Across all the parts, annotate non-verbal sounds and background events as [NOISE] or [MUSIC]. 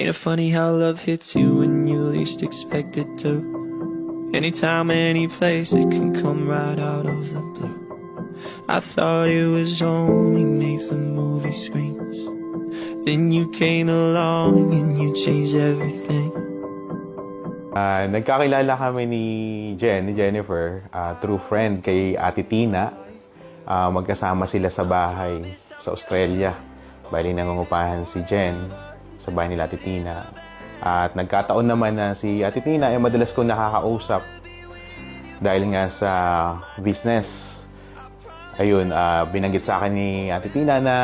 Ain't it funny how love hits you when you least expect it to? Anytime, any place, it can come right out of the blue. I thought it was only made for movie screens. Then you came along and you changed everything. Ah, nagkakilala kami ni Jen, ni Jennifer, ah, true friend kay Ate Tina. Ah, magkasama sila sa bahay sa Australia. Bali nangungupahan si Jen sa bahay nila Ate Tina. At nagkataon naman na si Ate Tina ay madalas ko nakakausap dahil nga sa business. Ayun, ah, binanggit sa akin ni Ate Tina na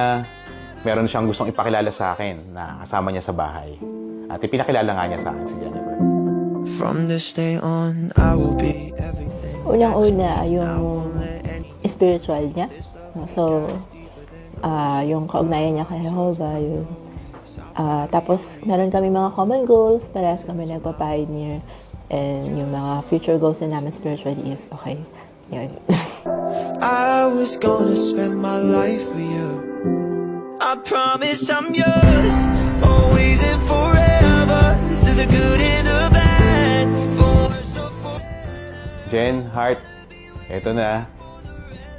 meron siyang gustong ipakilala sa akin na kasama niya sa bahay. At ipinakilala nga niya sa akin si Jennifer. From this day on, I will be everything. Unang-una, yung spiritual niya. So, ah yung kaugnayan niya kay Jehovah, yun. Ah, tapos, meron kami mga common goals, parehas kami nagpa-pioneer. And yung mga future goals na namin spiritually is, okay, yun. [LAUGHS] I was gonna spend my life with you. I promise I'm yours, always and forever. Through the good and the bad, for worse or for Jen, Heart, eto na.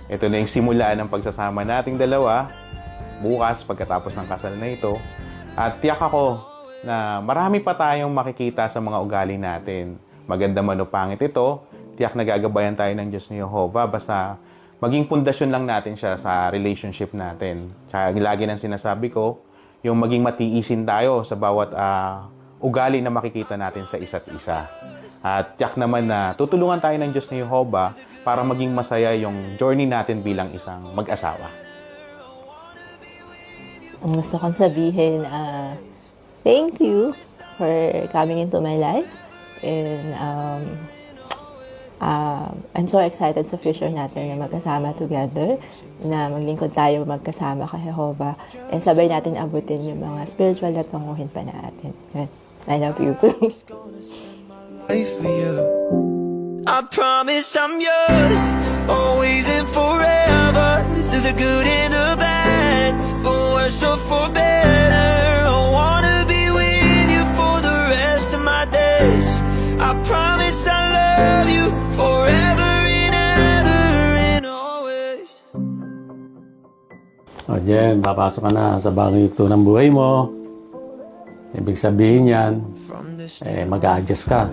Ito na yung simula ng pagsasama nating dalawa bukas pagkatapos ng kasal na ito. At tiyak ako na marami pa tayong makikita sa mga ugali natin. Maganda man o pangit ito, tiyak nagagabayan tayo ng Diyos ni Jehovah basta maging pundasyon lang natin siya sa relationship natin. Kaya lagi nang sinasabi ko, yung maging matiisin tayo sa bawat ah, ugali na makikita natin sa isa't isa. At tiyak naman na tutulungan tayo ng Diyos ni Jehovah para maging masaya yung journey natin bilang isang mag-asawa. Ang gusto kong sabihin, ah, thank you for coming into my life. And um, ah, I'm so excited sa future natin na magkasama together, na maglingkod tayo magkasama kay Jehovah, and sabay natin abutin yung mga spiritual na tunguhin pa natin. I love you. [LAUGHS] I promise I'm yours, always and forever. Through the good and the or for better. I wanna be with you for the rest of my days. I promise I love you forever and ever and always. O Jen, papasok ka na sa bagay ito ng buhay mo. Ibig sabihin yan, eh, mag-a-adjust ka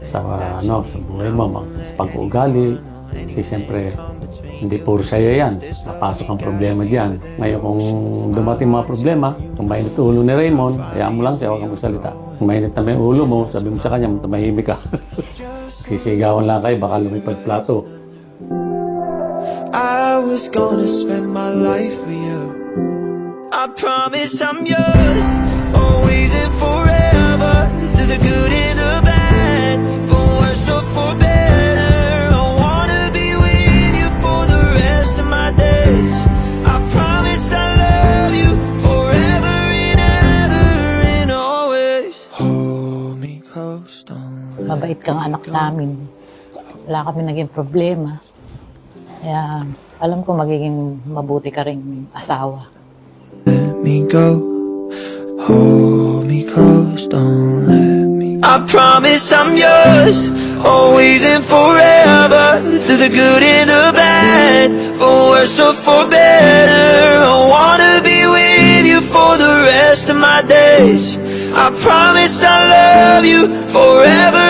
sa, ano, sa buhay mo, sa pag-uugali. Kasi siyempre, hindi puro sa'yo yan. Napasok ang problema dyan. Ngayon, kung dumating mga problema, kung mainit ulo ni Raymond, hayaan mo lang siya, huwag kang magsalita. Kung mainit na yung ulo mo, sabi mo sa kanya, tumahimik ka. [LAUGHS] Sisigawan lang kayo, baka lumipad plato. I was gonna spend my life with you. I promise I'm yours, always and forever. Through the good Mabait kang anak sa amin. Wala kami naging problema. Kaya alam ko magiging mabuti ka rin asawa. let me go. Hold me close, don't let me. I promise I'm yours, always and forever. Through the good and the bad, for worse or for better. I wanna be with you for the rest of my days. I promise I love you forever